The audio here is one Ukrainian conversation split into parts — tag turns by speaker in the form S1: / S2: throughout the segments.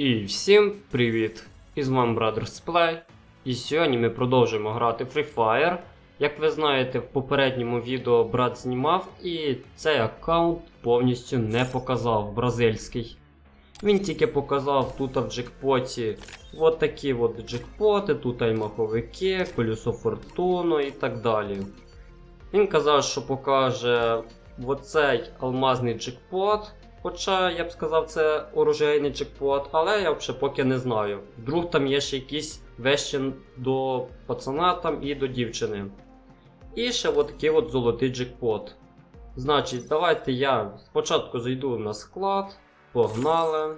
S1: І всім привіт! І з вами Brothers Play. І сьогодні ми продовжуємо грати Free Fire. Як ви знаєте, в попередньому відео брат знімав і цей аккаунт повністю не показав бразильський. Він тільки показав тут в джекпоті от такі от джекпоти, тут і маховики, колесо фортуну і так далі. Він казав, що покаже оцей алмазний джекпот. Хоча я б сказав, це оружейний джекпот, але я ще поки не знаю. Вдруг там є ще якісь вещі до пацана там і до дівчини. І ще от такий от золотий джекпот. Значить, давайте я спочатку зайду на склад. Погнали.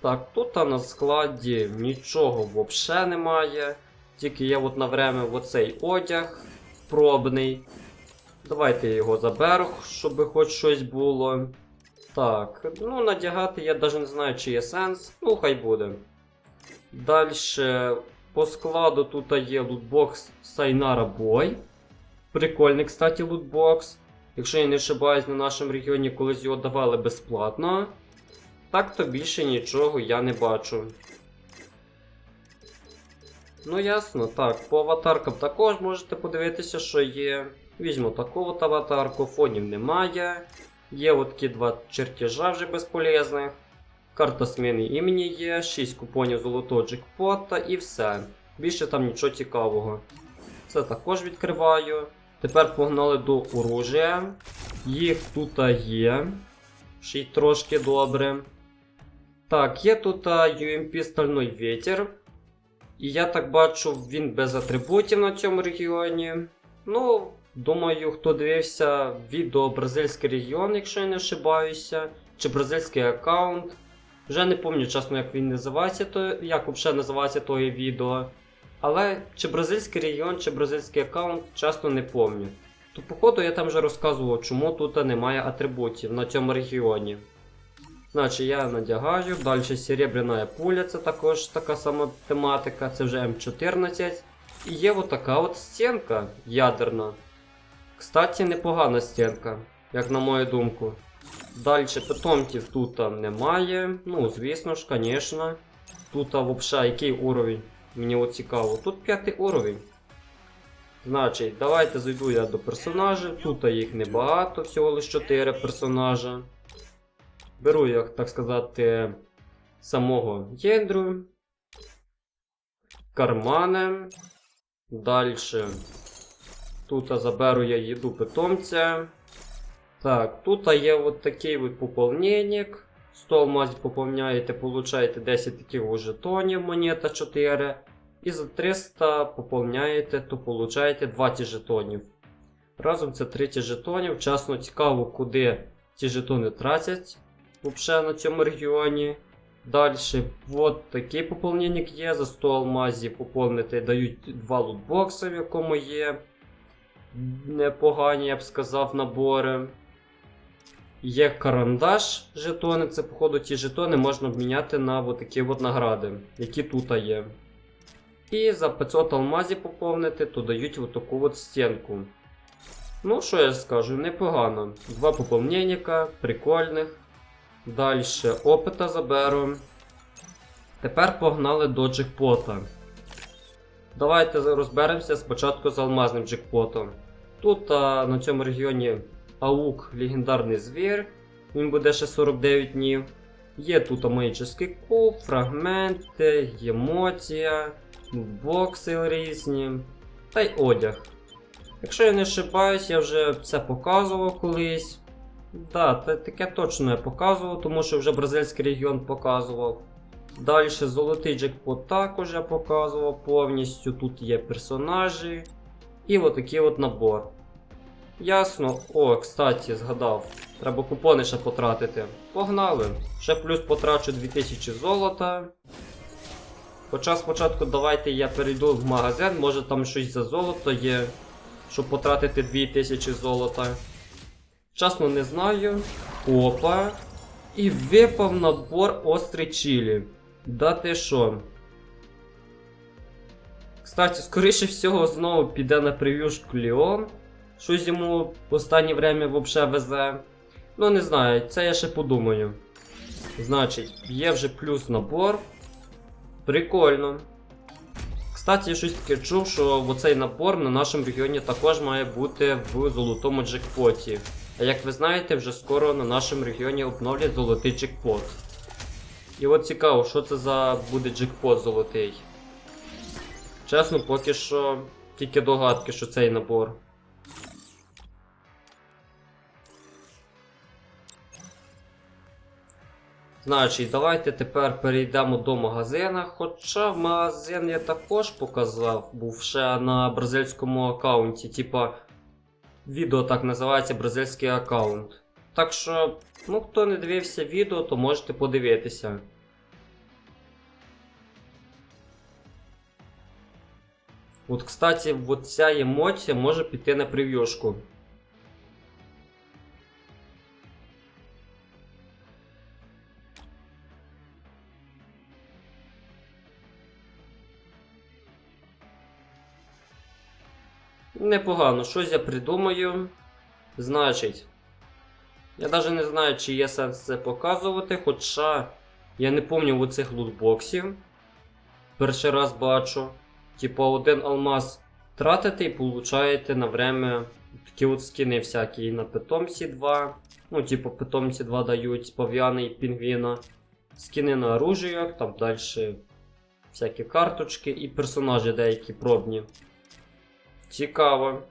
S1: Так, тут на складі нічого взагалі немає. Тільки є от на время оцей одяг пробний. Давайте я його заберу, щоб хоч щось було. Так, ну надягати я навіть не знаю, чи є сенс. Ну, хай буде. Далі по складу тут є лутбокс Сайнара Boy. Прикольний, кстати, лутбокс. Якщо я не ошибаюсь, на нашому регіоні колись його давали безплатно. Так то більше нічого я не бачу. Ну ясно, так, по аватаркам також можете подивитися, що є. Візьму таку от аватарку, фонів немає. Є от такі два чертежа вже безполезних. Карта зміни імені є, 6 купонів золотого джекпота і все. Більше там нічого цікавого. Це також відкриваю. Тепер погнали до оружия. Їх тут є. Ще й трошки добре. Так, є тут UMP Стальний Вітер. І я так бачу, він без атрибутів на цьому регіоні. Ну, думаю, хто дивився відео Бразильський регіон, якщо я не ошибаюся, чи бразильський аккаунт. Вже не пам'ятаю чесно, як він називається, то, як взагалі називається тоє відео. Але чи бразильський регіон, чи бразильський аккаунт, чесно не пам'ятаю. То, походу, я там вже розказував, чому тут немає атрибутів на цьому регіоні. Значить, я надягаю, далі серебряна пуля, це також така сама тематика, це вже М14. І є отака от стінка ядерна. Кстати, непогана стінка, як на мою думку. Далі питомців тут немає. Ну, звісно ж, звісно. Тут взагалі який уровень? Мені от цікаво. Тут п'ятий уровень. Значить, давайте зайду я до персонажів. Тут їх небагато, всього лише 4 персонажа. Беру я, так сказати, самого Єндру. Кармани. Далі. Тут заберу я їду питомця. Так, тут є от такий от поповненник. 100 алмазів поповняєте, получаєте 10 таких жетонів, монета 4. І за 300 поповняєте, то получаєте 20 жетонів. Разом це 30 жетонів. Чесно цікаво, куди ці жетони тратять взагалі на цьому регіоні. Далі, от такий поповненник є. За 100 алмазів поповнити дають 2 лутбокси, в якому є непогані, я б сказав, набори. Є карандаш жетони, це, походу, ті жетони можна обміняти на от такі от награди, які тут є. І за 500 алмазів поповнити, то дають от таку от стінку. Ну, що я скажу, непогано. Два поповненника, прикольних. Далі опита заберу. Тепер погнали до джекпота. Давайте розберемося спочатку з алмазним джекпотом. Тут а, на цьому регіоні аук легендарний звір, він буде ще 49 днів. Є тут магічний куб, фрагменти, емоція, бокси різні та й одяг. Якщо я не ошибаюсь, я вже це показував колись. Так, да, таке точно я показував, тому що вже бразильський регіон показував. Далі золотий джекпот також я показував повністю. Тут є персонажі. І отакий от набор. Ясно. О, кстати, згадав. Треба купони ще потратити. Погнали! Ще плюс потрачу 2000 золота. Хоча спочатку давайте я перейду в магазин, може там щось за золото є, щоб потратити 2000 золота. Чесно не знаю. Опа. І випав набор острий чилі. Да ти що? Кстати, скоріше всього, знову піде на прев'юшку Ліон. Щось йому в останнє время взагалі везе. Ну, не знаю, це я ще подумаю. Значить, є вже плюс набор. Прикольно. Кстати, я щось таке чув, що оцей набор на нашому регіоні також має бути в золотому джекпоті. А як ви знаєте, вже скоро на нашому регіоні обновлять золотий джекпот. І от цікаво, що це за буде джекпот золотий. Чесно, поки що тільки догадки, що цей набор. Значить, давайте тепер перейдемо до магазина. Хоча магазин я також показав, був ще на бразильському аккаунті. Типа, відео так називається бразильський аккаунт. Так що, ну хто не дивився відео, то можете подивитися. От, кстати, от ця емоція може піти на прев'юшку. Непогано, щось я придумаю. Значить, я навіть не знаю, чи є сенс це показувати, хоча я не пам'ятаю оцих лутбоксів. Перший раз бачу. Типа один алмаз тратите і получаєте на время такі от скини всякі на питомці 2. Ну, типу, питомці 2 дають пав'яни і пінгвіна. Скини на оружие, там далі всякі карточки і персонажі деякі пробні. Цікаво.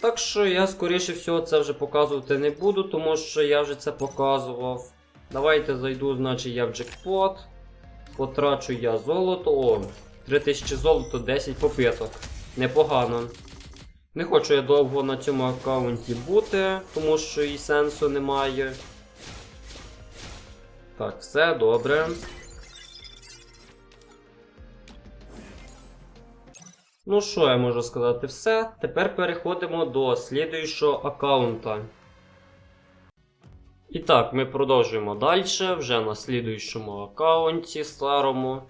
S1: Так що я, скоріше всього, це вже показувати не буду, тому що я вже це показував. Давайте зайду, значить, я в джекпот. Потрачу я золото. О, 3000 золото, 10 попиток. Непогано. Не хочу я довго на цьому аккаунті бути, тому що і сенсу немає. Так, все добре. Ну що я можу сказати все. Тепер переходимо до слідуючого аккаунта. І так, ми продовжуємо далі, вже на слідуючому аккаунті старому.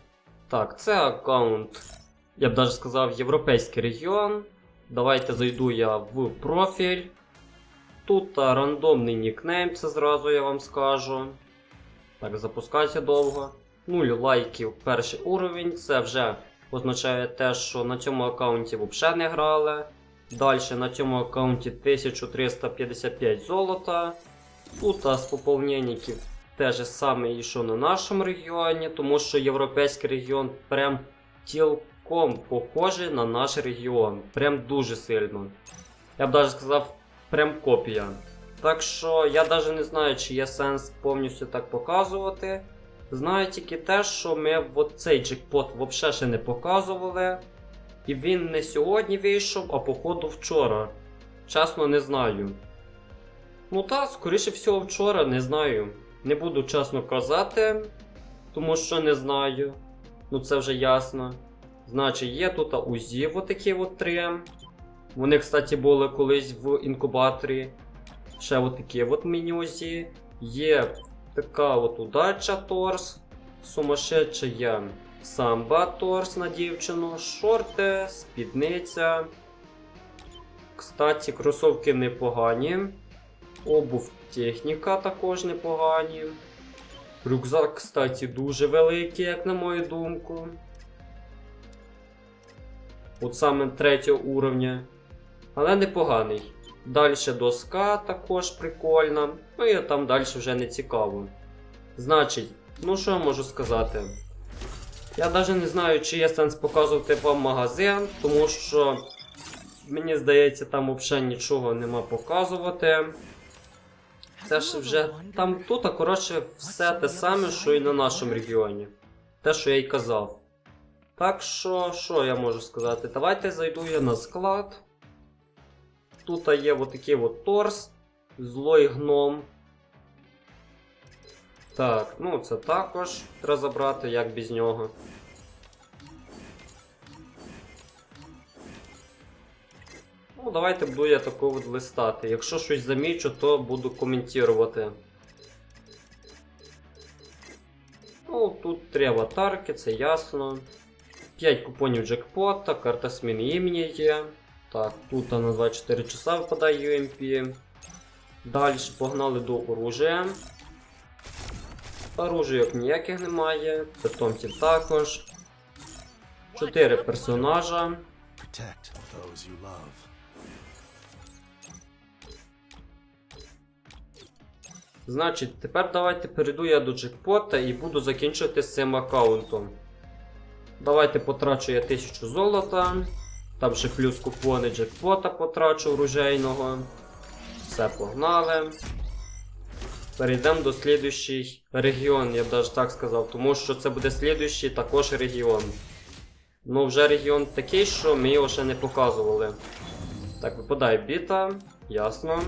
S1: Так, це аккаунт, я б навіть сказав, Європейський регіон. Давайте зайду я в профіль. Тут а, рандомний нікнейм, це зразу я вам скажу. Так, запускайся довго. 0 лайків перший уровень, це вже означає те, що на цьому аккаунті взагалі не грали. Далі на цьому аккаунті 1355 золота. Тут з поповненників те ж саме і що на нашому регіоні, тому що європейський регіон прям цілком похожий на наш регіон. Прям дуже сильно. Я б навіть сказав, прям копія. Так що я навіть не знаю, чи є сенс повністю так показувати. Знаю тільки те, що ми в цей джекпот взагалі ще не показували. І він не сьогодні вийшов, а походу вчора. Чесно, не знаю. Ну та, скоріше всього, вчора не знаю. Не буду чесно казати, тому що не знаю. Ну це вже ясно. Значить, є тут УЗІ отакі от три. Вони, кстати, були колись в інкубаторі. Ще отакі от міні-УЗІ. Є така от удача торс. Сумасшедшая самба торс на дівчину, шорти, спідниця. Кстати, кросовки непогані. Обув техніка також непогані. Рюкзак, кстати, дуже великий, як на мою думку. От саме третього уровня. Але непоганий. Далі доска також прикольна. Ну і там далі вже не цікаво. Значить, ну що я можу сказати? Я навіть не знаю, чи є сенс показувати вам магазин, тому що мені здається, там взагалі нічого нема показувати. Це ж вже там тут, а, коротше, все те саме, що і на нашому регіоні. Те, що я й казав. Так що, що я можу сказати? Давайте зайду я на склад. Тут є отакий от торс, злой гном. Так, ну це також треба забрати, як без нього. Ну, давайте буду я такого от листати. Якщо щось замічу, то буду коментувати. Ну, тут три аватарки, це ясно. 5 купонів джекпота, карта зміни імені є. Так, тут на 24 часа випадає UMP. Далі погнали до оружия. Оружійок ніяких немає, питомців також. Чотири персонажа. Значить, тепер давайте перейду я до джекпота і буду закінчувати з цим аккаунтом. Давайте потрачу я 1000 золота. Там ще плюс купони джекпота потрачу оружейного. Все, погнали. Перейдемо до слідущий регіон, я б навіть так сказав, тому що це буде слідущий також регіон. Ну, вже регіон такий, що ми його ще не показували. Так, випадає біта, ясно.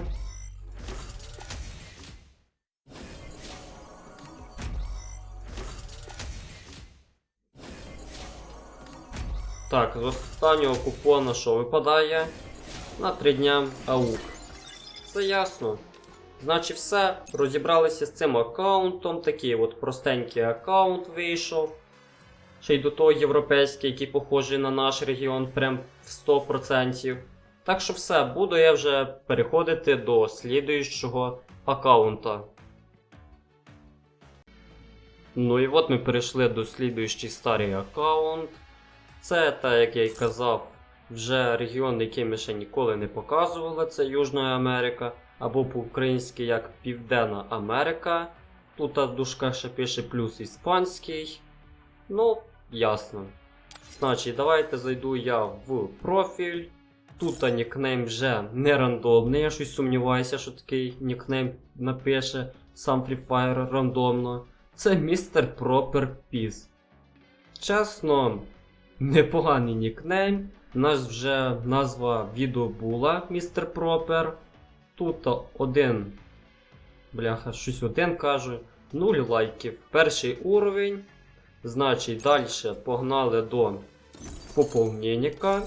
S1: Так, з останнього купона що випадає? На 3 дня аук. Це ясно. Значить, все, розібралися з цим аккаунтом. Такий от простенький аккаунт вийшов. Ще й до того європейський, який похожий на наш регіон, прям в 100%. Так що все, буду я вже переходити до слідуючого аккаунта. Ну і от ми перейшли до слідуючий старий аккаунт. Це, так як я й казав, вже регіон, який ми ще ніколи не показували, це Южна Америка, або по-українськи як Південна Америка. Тут в дужках ще пише плюс іспанський. Ну, ясно. Значить, давайте зайду я в профіль. Тут нікнейм вже не рандомний, я щось сумніваюся, що такий нікнейм напише сам Free Fire рандомно. Це містер Пропер Піс. Чесно, непоганий нікнейм. У нас вже назва відео була Містер Пропер. Тут один. Бляха, щось один кажу. 0 лайків. Перший уровень. Значить, далі погнали до поповненника.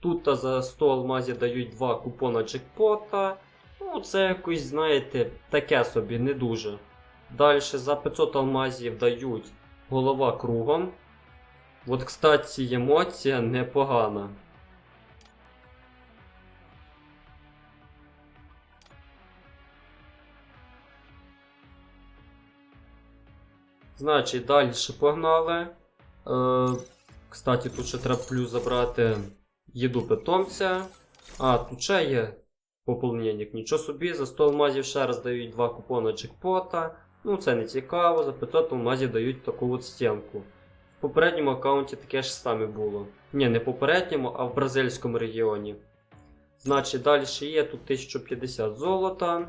S1: Тут за 100 алмазів дають 2 купона джекпота. Ну, це якось, знаєте, таке собі, не дуже. Далі за 500 алмазів дають голова кругом. От, кстати, емоція непогана. Значить, далі погнали. Е, кстати, тут ще треба плюс забрати їду питомця. А, тут ще є поповнення. Нічого собі, за 100 алмазів ще раз дають 2 купони джекпота. Ну, це не цікаво, за 500 алмазів дають таку от стінку. Попередньому аккаунті таке ж саме було. Ні, не попередньому, а в бразильському регіоні. Значить, далі є тут 1050 золота.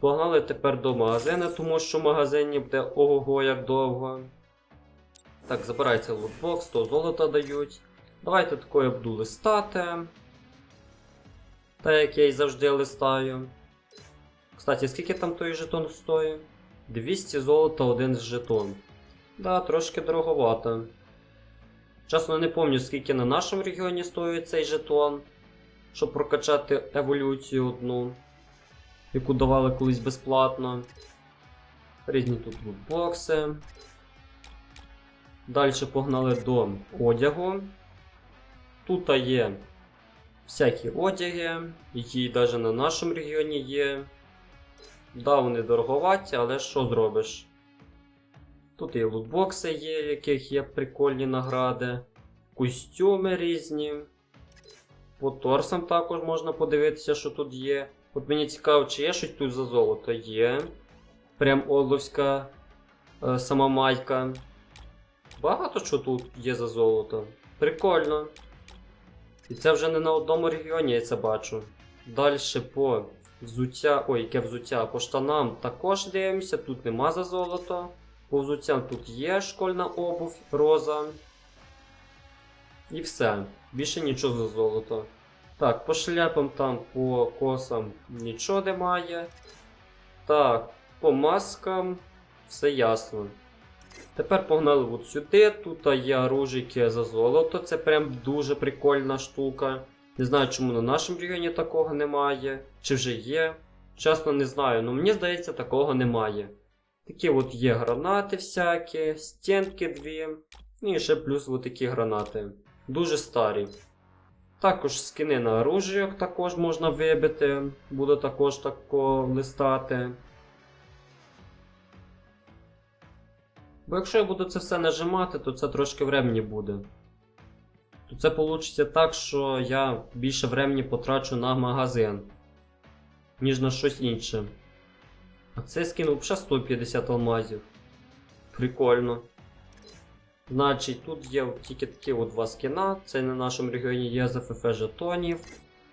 S1: Погнали тепер до магазину, тому що в магазині буде ого-го як довго. Так, забирається лутбокс, 100 золота дають. Давайте такою буду листати. Так як я і завжди листаю. Кстати, скільки там той жетон стоїть? 200 золота один жетон. Да, трошки дороговато. Чесно не пам'ятаю, скільки на нашому регіоні стоїть цей жетон, щоб прокачати еволюцію одну, яку давали колись безплатно. Різні тут лутбокси. Далі погнали до одягу. Тут є всякі одяги, які навіть на нашому регіоні є. Да, вони дороговаті, але що зробиш? Тут і лутбокси є, в яких є прикольні награди, костюми різні. По торсам також можна подивитися, що тут є. От мені цікаво, чи є щось тут за золото? Є. Прям Орловська е, сама майка. Багато що тут є за золото. Прикольно. І це вже не на одному регіоні я це бачу. Далі по взуття. Ой, яке взуття. По штанам також дивимося, тут нема за золото. По взуттям тут є школьна обувь, роза. І все. Більше нічого за золото. Так, по шляпам там, по косам нічого немає. Так, по маскам все ясно. Тепер погнали от сюди. Тут є оружики за золото. Це прям дуже прикольна штука. Не знаю, чому на нашому регіоні такого немає. Чи вже є. Чесно, не знаю, але мені здається, такого немає. Такі от є гранати всякі, стінки дві. І ще плюс от такі гранати. Дуже старі. Також скини на оружійок також можна вибити. Буду також тако листати. Бо якщо я буду це все нажимати, то це трошки времени буде. То це вийде так, що я більше времени потрачу на магазин, ніж на щось інше. А це скинув взагалі 150 алмазів. Прикольно. Значить, тут є тільки такі от два скіна. Це на нашому регіоні є з ФФ жетонів.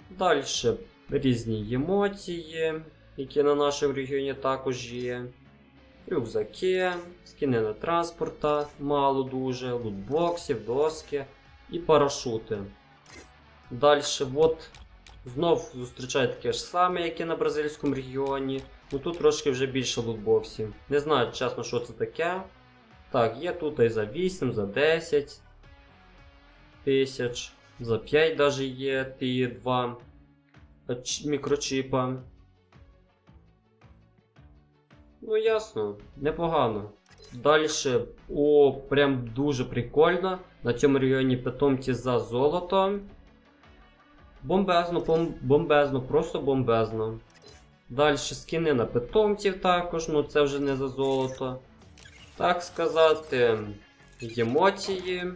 S1: Далі різні емоції, які на нашому регіоні також є. Рюкзаки, скіни на транспорта, мало дуже, лутбоксів, доски і парашути. Далі, от знов зустрічаю таке ж саме, як і на бразильському регіоні. Ну тут трошки вже більше лутбоксів. Не знаю, чесно, що це таке. Так, є тут і за 8, за 10 тисяч, за 5 даже є ті два е, мікрочіпа. Ну ясно, непогано. Далі, о, прям дуже прикольно. На цьому регіоні питомці за золото. Бомбезно, бом- бомбезно, просто бомбезно. Далі скини на питомців також, ну це вже не за золото. Так сказати, емоції.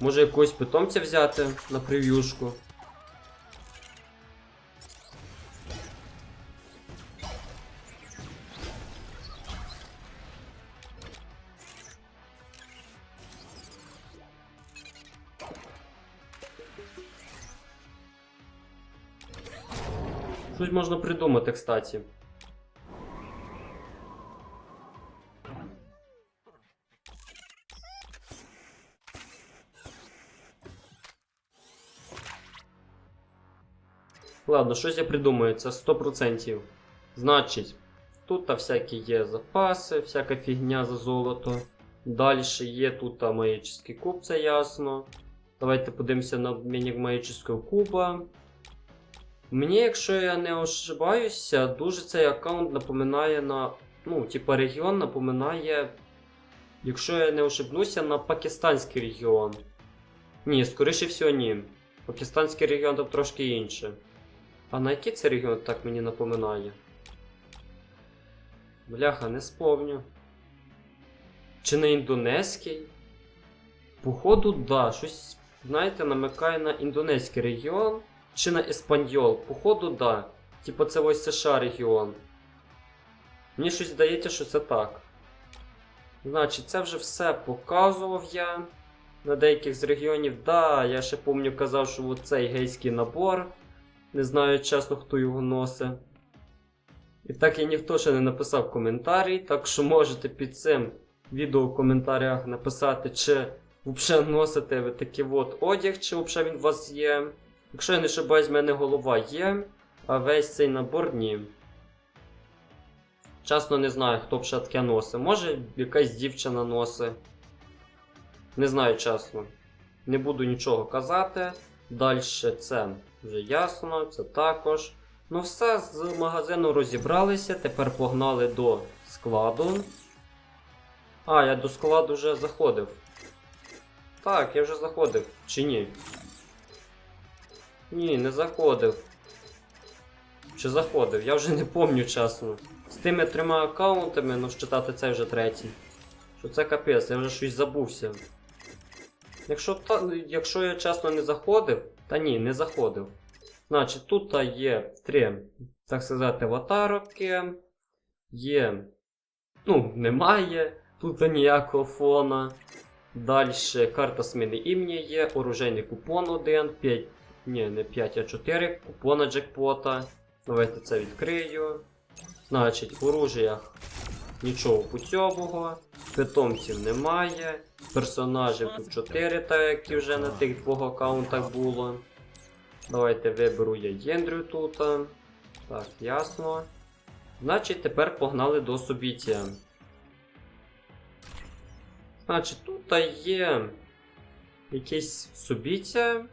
S1: Може якогось питомця взяти на прев'юшку. Щось можна придумати, кстати. Ладно, щось я придумаю, це 100%. Значить, тут всякі є запаси, всяка фігня за золото. Далі є тут та магічний куб, це ясно. Давайте подивимося на обмінник магічного куба. Мені, якщо я не ошибаюся, дуже цей аккаунт напоминає на. Ну, типа регіон напоминає. Якщо я не ошибнуся, на пакистанський регіон. Ні, скоріше всього, ні. Пакистанський регіон там трошки інше. А на який це регіон так мені напоминає? Бляха, не сповню. Чи на індонезький? Походу, да, щось, знаєте, намикає на індонезький регіон. Чи на Еспаньол? Походу, да. Типа це ось США регіон. Мені щось здається, що це так. Значить, це вже все показував я. На деяких з регіонів, да, я ще пам'ятаю казав, що цей гейський набор. Не знаю чесно, хто його носить. І так і ніхто ще не написав коментарій, так що можете під цим відео в коментарях написати, чи взагалі носите ви такий от одяг, чи взагалі він у вас є. Якщо я не ошибаюсь, в мене голова є, а весь цей набор ні. Чесно не знаю, хто б ще таке носить. Може якась дівчина носить. Не знаю чесно. Не буду нічого казати. Далі це вже ясно, це також. Ну все, з магазину розібралися, тепер погнали до складу. А, я до складу вже заходив. Так, я вже заходив, чи ні? Ні, не заходив. Чи заходив? Я вже не пам'ятаю чесно. З тими трьома аккаунтами, ну читати цей вже третій. Що це капець, я вже щось забувся. Якщо, та, якщо я чесно не заходив, та ні, не заходив. Значить, тут є три, так сказати, аватарки. Є. Ну, немає. Тут ніякого фона. Далі карта зміни імені є, оружейний купон 1, 5. Ні, не 5, а 4 купона джекпота. Давайте це відкрию. Значить, в оружіях нічого путьового, питомців немає, персонажів тут 4, так як вже на тих двох аккаунтах було. Давайте виберу я Єндрю тут. Так, ясно. Значить, тепер погнали до собіття. Значить, тут є якесь собіття.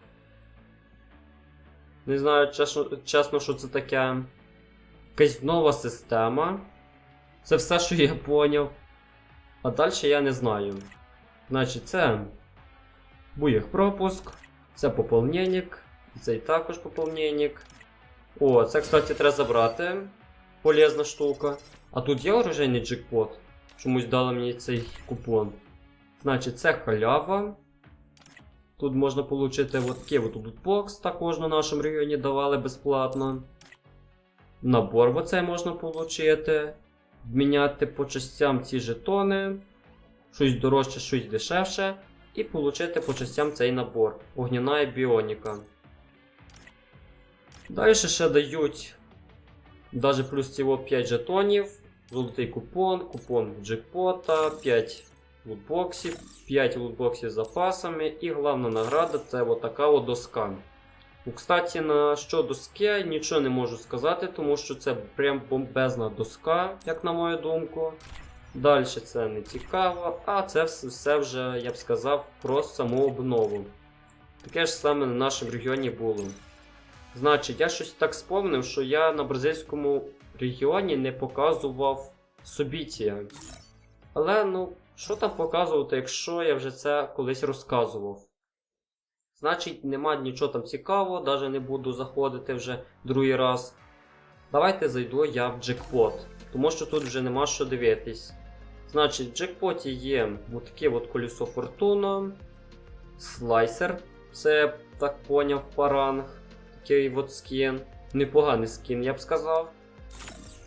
S1: Не знаю, чесно, чесно, що це таке. Якась нова система. Це все, що я поняв. А далі я не знаю. Значить, це буєх пропуск, це поповненник, цей також поповненник. О, це, кстати, треба забрати. Полезна штука. А тут є оружейний джекпот. Чомусь дали мені цей купон. Значить, це халява. Тут можна отримати от такий от лутбокс, також на нашому районі давали безплатно. Набор оцей можна отримати. Міняти по частям ці жетони. Щось дорожче, щось дешевше. І отримати по частям цей набор. Огняна і біоніка. Далі ще дають даже плюс цього 5 жетонів, золотий купон, купон джекпота, 5 лутбоксів, 5 лутбоксів з запасами і головна награда це от така от доска. Ну, кстати, на що доски нічого не можу сказати, тому що це прям бомбезна доска, як на мою думку. Далі це не цікаво, а це все, вже, я б сказав, про саму обнову. Таке ж саме на нашому регіоні було. Значить, я щось так спомнив, що я на бразильському регіоні не показував собітія. Але ну, що там показувати, якщо я вже це колись розказував? Значить, нема нічого там цікавого, навіть не буду заходити вже другий раз. Давайте зайду я в джекпот, тому що тут вже нема що дивитись. Значить, в джекпоті є таке от колесо фортуна, слайсер, це так поняв паранг такий от скін. Непоганий скін, я б сказав.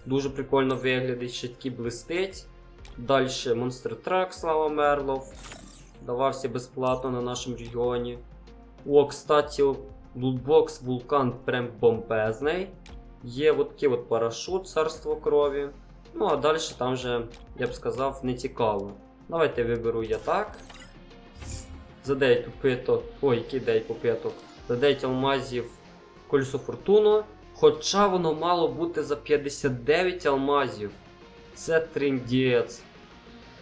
S1: Дуже прикольно виглядить, ще такий блистить. Далі Monster Truck Слава Мерлов. Давався безплатно на нашому регіоні. О, кстати, лутбокс Вулкан прям бомбезний. Є от такий от парашут Царство крові. Ну а далі там вже, я б сказав, не цікаво. Давайте виберу я так. За 9 попиток. Ой, який 9 попиток. За 9 алмазів Кольцо Фортуну. Хоча воно мало бути за 59 алмазів. Це триндець.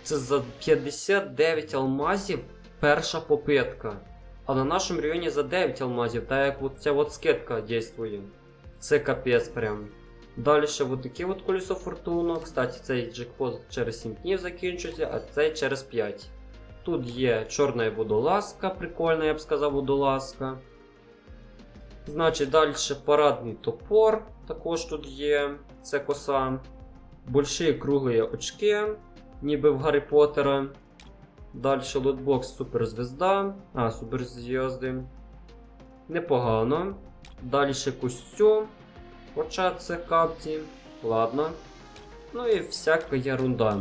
S1: Це за 59 алмазів перша попитка. А на нашому районі за 9 алмазів, так як от ця от скидка дійствує. Це капець прям. Далі ще от таке от колесо фортуну. Кстати, цей джекпот через 7 днів закінчується, а цей через 5. Тут є чорна водолазка, прикольна, я б сказав, водолазка. Значить, далі парадний топор, також тут є, це коса. Больші круглі очки, ніби в Гаррі Поттера. Далі лотбокс суперзвезда. А, суперзв'язди. Непогано. Далі костюм. Хоча це капці. Ладно. Ну і всяка ерунда.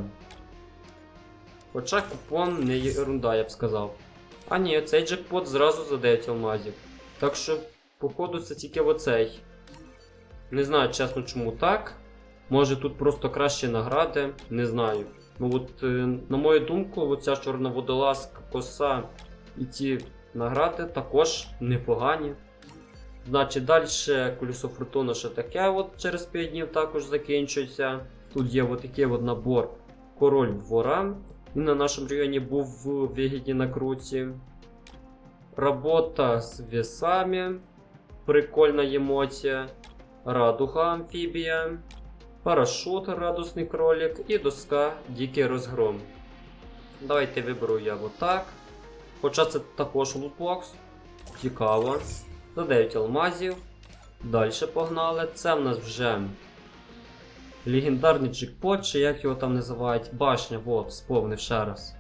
S1: Хоча купон не ерунда, я б сказав. А ні, цей джекпот зразу за 9 алмазів. Так що Походу, це тільки оцей. Не знаю, чесно, чому так. Може тут просто кращі награди, не знаю. Ну от, е, на мою думку, оця чорна водолазка, коса і ті награди також непогані. Значить, далі колесо фортуна ще таке от через 5 днів також закінчується. Тут є от такий от набор Король двора. Він на нашому районі був в вигідній накруті. Робота з весами. Прикольна емоція. Радуга амфібія. Парашут радусний кролик і доска Дикий розгром. Давайте виберу я отак. Хоча це також лутбокс. Цікаво. За 9 алмазів. Далі погнали. Це в нас вже легендарний джекпот, чи як його там називають. Башня, от, сповнив ще раз.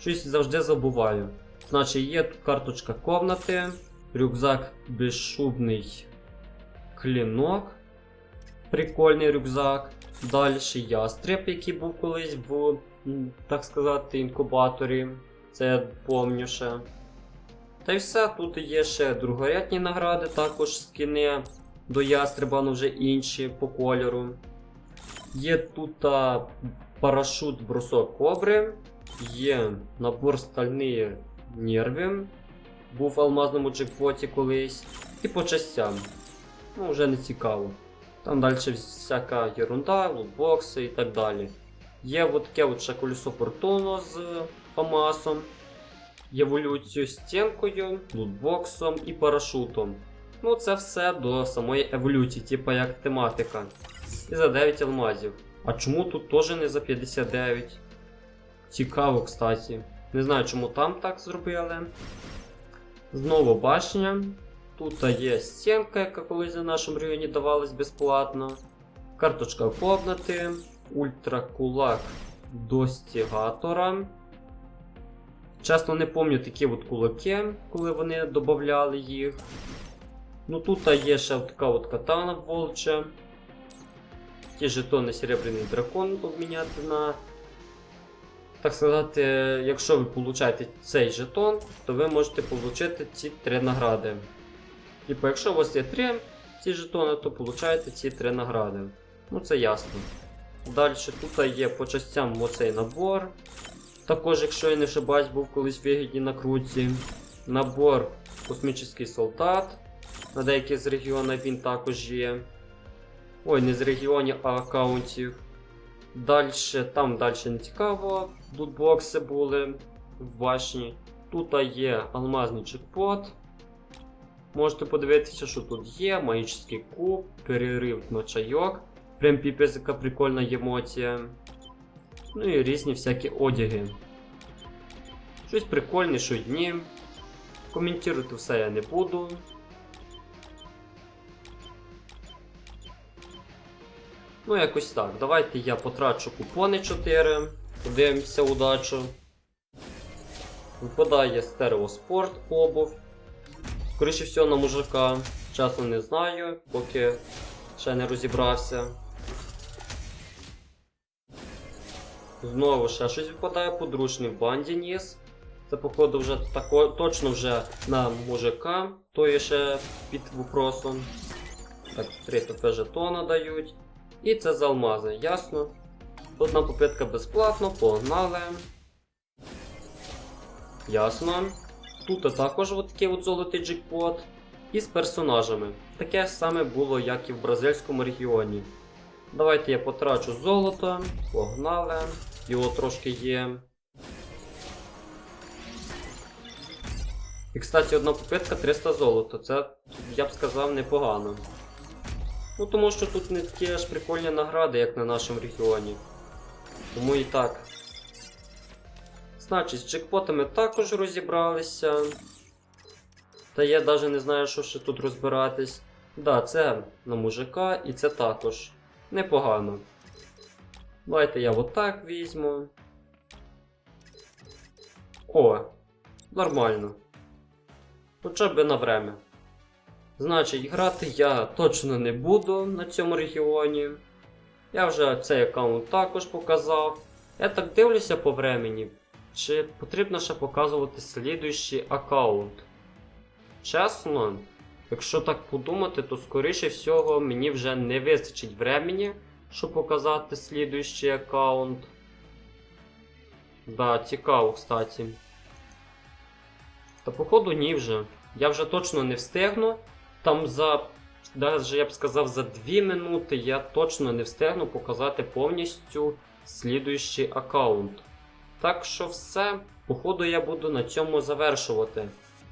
S1: Щось завжди забуваю. Значить, є тут карточка комнати, рюкзак безшубний клінок. Прикольний рюкзак. Далі ястреб, який був колись в, так сказати, інкубаторі. Це я пам'ятаю ще. Та й все, тут є ще другорядні награди, також скини до ястреба, ну вже інші по кольору. Є тут а, парашут брусок кобри, є набор стальні нерви, був в алмазному джекпоті колись, і по частям. Ну, вже не цікаво. Там далі всяка ерунда, лутбокси і так далі. Є от таке от ще колесо фортуну з Фамасом, еволюцією стінкою, лутбоксом і парашутом. Ну, це все до самої еволюції, типа як тематика. І за 9 алмазів. А чому тут теж не за 59? Цікаво, кстати. Не знаю, чому там так зробили. Знову башня. Тут є стінка, яка колись на нашому районі давалась безплатно. Карточка комнати, ультракулак достігатора. Чесно не пам'ятаю такі от кулаки, коли вони додавали їх. Ну тут є ще така от катана волча. Ті жетони серебряний дракон обміняти на. Так сказати, якщо ви получаєте цей жетон, то ви можете отримати ці три награди. Типу, якщо у вас є три ці жетони, то получаєте ці три награди. Ну це ясно. Далі тут є по частям оцей набор. Також, якщо я не ошибаюсь, був колись вигідні на круті. Набор космічний солдат. На деяких з регіонів він також є. Ой, не з регіонів, а аккаунтів. Далі, там далі не цікаво. Лутбокси були в башні. Тут є алмазний джекпот. Можете подивитися, що тут є. Магічний куб, перерив на чайок. Прям піпець, яка прикольна емоція. Ну і різні всякі одяги. Щось прикольне, що дні. Коментувати все я не буду. Ну, якось так. Давайте я потрачу купони 4. Подивимося удачу. Випадає стереоспорт обув. Скоріше всього на мужика. Часу не знаю, поки ще не розібрався. Знову ще щось випадає подручний банді ніс. Це, походу, вже тако, точно вже на мужика, то є ще під вопросом. Так, 3 ПП жетона дають. І це за алмази, ясно. Одна попитка безплатно, погнали. Ясно. Тут також такий от золотий джекпот. І з персонажами. Таке саме було, як і в бразильському регіоні. Давайте я потрачу золото. Погнали. Його трошки є. І, кстати, одна попитка 300 золота. Це, я б сказав, непогано. Ну, тому що тут не такі аж прикольні награди, як на нашому регіоні. Тому і так. Значить, з джекпотами також розібралися. Та я навіть не знаю, що ще тут розбиратись. Да, це на мужика і це також. Непогано. Давайте я отак візьму. О, нормально. Хоча б на время. Значить, грати я точно не буду на цьому регіоні. Я вже цей аккаунт також показав. Я так дивлюся по времені, чи потрібно ще показувати слідуючий аккаунт. Чесно, якщо так подумати, то скоріше всього мені вже не вистачить времени, щоб показати слідуючий аккаунт. Да, цікаво, кстати. Та походу ні вже. Я вже точно не встигну. Там за, навіть я б сказав, за 2 минути я точно не встигну показати повністю слідуючий аккаунт. Так що все, походу я буду на цьому завершувати.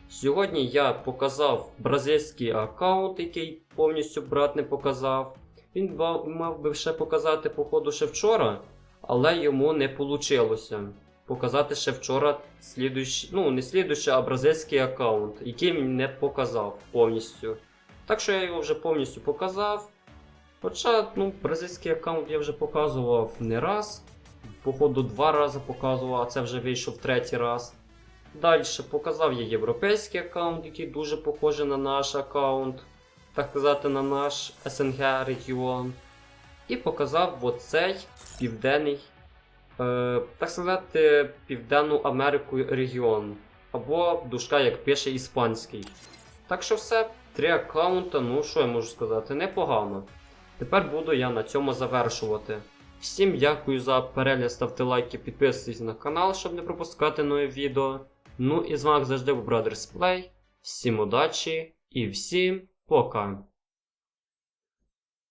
S1: Сьогодні я показав бразильський аккаунт, який повністю брат не показав. Він мав би ще показати, походу, ще вчора, але йому не вийшло. Показати ще вчора слідуючий, ну не слідуючий, а бразильський аккаунт, який він не показав повністю. Так що я його вже повністю показав. Хоча, ну, бразильський аккаунт я вже показував не раз. Походу, два рази показував, а це вже вийшов третій раз. Далі показав я європейський аккаунт, який дуже похожий на наш аккаунт, так сказати, на наш СНГ регіон. І показав оцей південний, е, так сказати, Південну Америку регіон. Або дужка, як пише іспанський. Так що все, три аккаунта, ну що я можу сказати, непогано. Тепер буду я на цьому завершувати. Всім дякую за перегляд, ставте лайки, підписуйтесь на канал, щоб не пропускати нові відео. Ну і з вами завжди був Brothers Play. Всім удачі і всім пока!